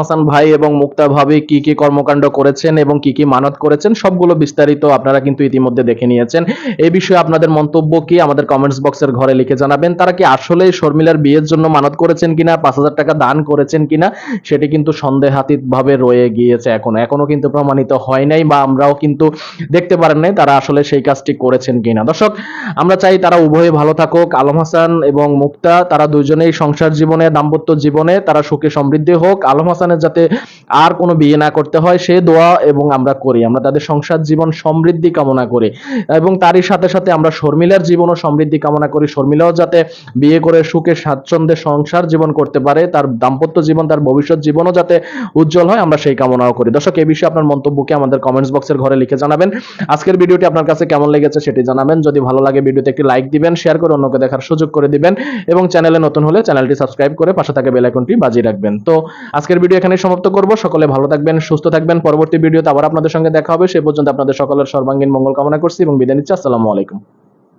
হাসান ভাই এবং মুক্তা ভাবি কি কি কর্মকাণ্ড করেছেন এবং কি কি মানত করেছেন, সবগুলো বিস্তারিত আপনারা কিন্তু ইতিমধ্যে দেখে নিয়েছেন। এই বিষয়ে আপনাদের মন্তব্য কি, আমাদের কমেন্টস বক্সের ঘরে লিখে জানাবেন। তারা কি আসলেই শর্মিলার বিয়ের জন্য মানত করেছেন কিনা, পাঁচ হাজার টাকা দান করেছেন কিনা, সেটি কিন্তু সন্দেহাতীত ভাবে রয়ে গিয়েছে এখনও। এখনও কিন্তু প্রমাণিত হয় নাই বা আমরাও কিন্তু দেখতে পারেন নাই তারা আসলে সেই কাজটি করেছেন কিনা। দর্শক, আমরা চাই তারা উভয়ে ভালো থাকুক। আলম হাসান এবং মুক্তা, তারা দুজনেই সংসার জীবনে, দাম্পত্য জীবনে তারা সুখে সমৃদ্ধি হোক। আলম হাসানের যাতে আর কোনো বিয়ে না করতে হয়, সে দোয়া এবং আমরা করি। আমরা তাদের সংসার জীবন সমৃদ্ধি কামনা করি এবং তারই সাথে সাথে আমরা শর্মিলার জীবনও সমৃদ্ধি কামনা করি। শর্মিলাও যাতে বিয়ে করে সুখে, স্বাচ্ছন্দ্যে সংসার জীবন করতে পারে, তার দাম্পত্য জীবন, তার ভবিষ্যৎ জীবনও যাতে উজ্জ্বল হয়, আমরা সেই কামনাও করি। দর্শক, এই বিষয়ে আপনার মন্তব্যকে আমাদের কমেন্টস বক্সের ঘরে লিখে জানাবেন। আজকের ভিডিওটি আপনার কাছে কেমন লেগেছে সেটি জানাবেন। যদি ভালো লাগে ভিডিওতে একটি লাইক দিবেন শেয়ার করে অন্যকে দেখার সুযোগ করে দিবেন এবং চ্যানেলে নতুন হলে চ্যানেলটি সাবস্ক্রাইব করে পাশে থাকা বেল আইকনটি বাজিয়ে রাখবেন। তো আজকের ভিডিও এখানে সমাপ্ত করব। সকলে ভালো থাকবেন, সুস্থ থাকবেন। পরবর্তী ভিডিওতে আবার আপনাদের সঙ্গে দেখা হবে। সে পর্যন্ত আপনাদের সকলের সর্বাঙ্গীন মঙ্গল কামনা করছি এবং বিদায় নিচ্ছি। আসসালামু আলাইকুম।